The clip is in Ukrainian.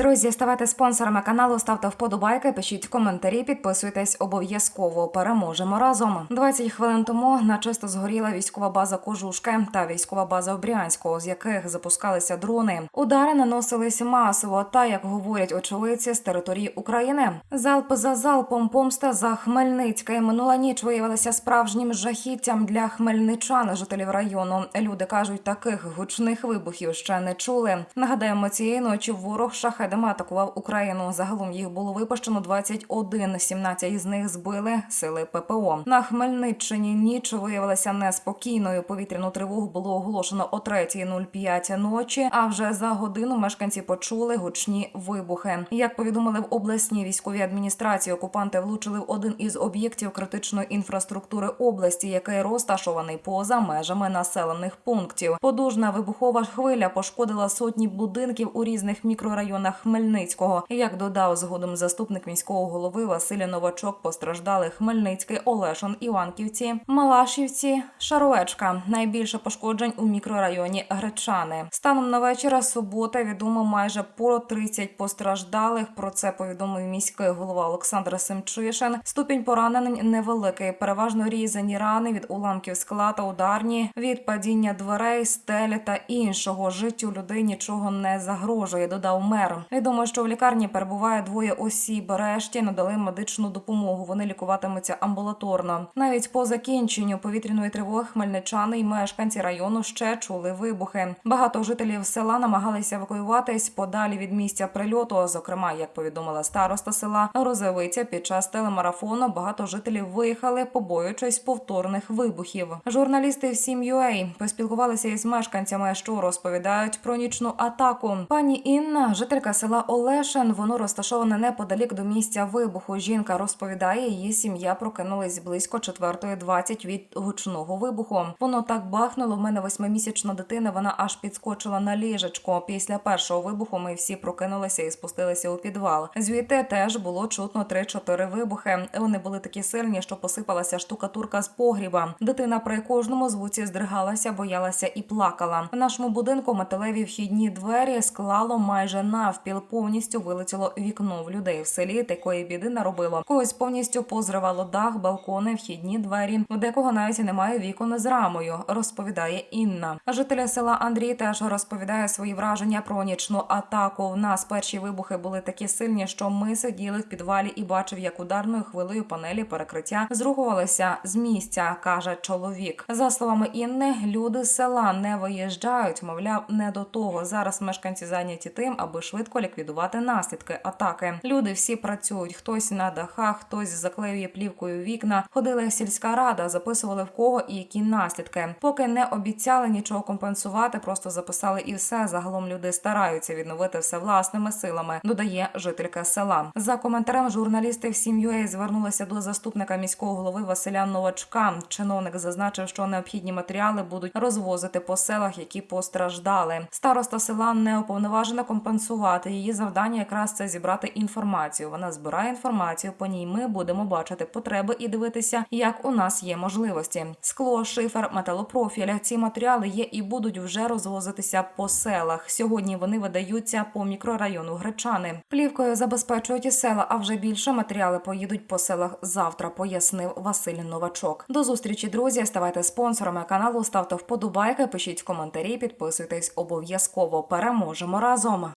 Друзі, ставайте спонсорами каналу, ставте вподобайки, пишіть коментарі, підписуйтесь обов'язково. Переможемо разом. 20 хвилин тому на чисто згоріла військова база Кожушки та військова база Обрянського, з яких запускалися дрони. Удари наносились масово. Та як говорять очевидці з території України, залп за залпом помста за Хмельницьке. Минула ніч виявилася справжнім жахіттям для хмельничан, жителів району. Люди кажуть, таких гучних вибухів ще не чули. Нагадаємо, цієї ночі ворог шахедами атакував Україну. Загалом їх було випущено 21, 17 з них збили сили ППО. На Хмельниччині ніч виявилася неспокійною. Повітряну тривогу було оголошено о 3.05 ночі. А вже за годину мешканці почули гучні вибухи. Як повідомили в обласній військовій адміністрації, окупанти влучили в один із об'єктів критичної інфраструктури області, який розташований поза межами населених пунктів. Подужна вибухова хвиля пошкодила сотні будинків у різних мікрорайонах Хмельницького. Як додав згодом заступник міського голови Василь Новачок, постраждали Хмельницький, Олешин, Іванківці, Малашівці, Шаровечка. Найбільше пошкоджень у мікрорайоні Гречани. Станом на вечора субота відомо майже про 30 постраждалих. Про це повідомив міський голова Олександр Семчишин. Ступінь поранень невеликий, переважно різані рани від уламків скла та ударні, від падіння дверей, стелі та іншого. Життю людей нічого не загрожує. Додав мер. Відомо, що в лікарні перебуває двоє осіб. Решті надали медичну допомогу. Вони лікуватимуться амбулаторно. Навіть по закінченню повітряної тривоги хмельничани й мешканці району ще чули вибухи. Багато жителів села намагалися евакуюватись подалі від місця прильоту. Зокрема, як повідомила староста села Розовиця, під час телемарафону багато жителів виїхали, побоюючись повторних вибухів. Журналісти в Сім.UA поспілкувалися із мешканцями, що розповідають про нічну атаку. Пані Інна, жителька села Олешин, воно розташоване неподалік до місця вибуху. Жінка розповідає, її сім'я прокинулась близько 4.20 від гучного вибуху. Воно так бахнуло. В мене восьмимісячна дитина. Вона аж підскочила на ліжечко. Після першого вибуху ми всі прокинулися і спустилися у підвал. Звідти теж було чутно 3-4 вибухи. Вони були такі сильні, що посипалася штукатурка з погріба. Дитина при кожному звуці здригалася, боялася і плакала. В нашому будинку металеві вхідні двері склало майже навпіл. Повністю вилетіло вікно в людей в селі. Такої біди наробило. Когось повністю позривало дах, балкони, вхідні двері. У декого навіть немає вікон з рамою, розповідає Інна. Жителя села Андрій теж розповідає свої враження про нічну атаку. В нас перші вибухи були такі сильні, що ми сиділи в підвалі і бачив, як ударною хвилею панелі перекриття зругувалися з місця, каже чоловік. За словами Інни, люди з села не виїжджають, мовляв, не до того. Зараз мешканці зайняті тим, аби швидко ліквідувати наслідки атаки. Люди всі працюють. Хтось на дахах, хтось заклеює плівкою вікна. Ходили сільська рада, записували в кого і які наслідки. Поки не обіцяли нічого компенсувати, просто записали і все. Загалом люди стараються відновити все власними силами. Додає жителька села. За коментарем журналісти в сім'ю звернулися до заступника міського голови Василя Новачка. Чиновник зазначив, що необхідні матеріали будуть розвозити по селах, які постраждали. Староста села не уповноважена компенсувати. Її завдання якраз це зібрати інформацію. Вона збирає інформацію. По ній ми будемо бачити потреби і дивитися, як у нас є можливості. Скло, шифер, металопрофіль. Ці матеріали є і будуть вже розвозитися по селах. Сьогодні вони видаються по мікрорайону Гречани. Плівкою забезпечують і села, а вже більше матеріали поїдуть по селах завтра. Пояснив Василь Новачок. До зустрічі, друзі. Ставайте спонсорами каналу, ставте вподобайки, пишіть коментарі, підписуйтесь обов'язково. Переможемо разом.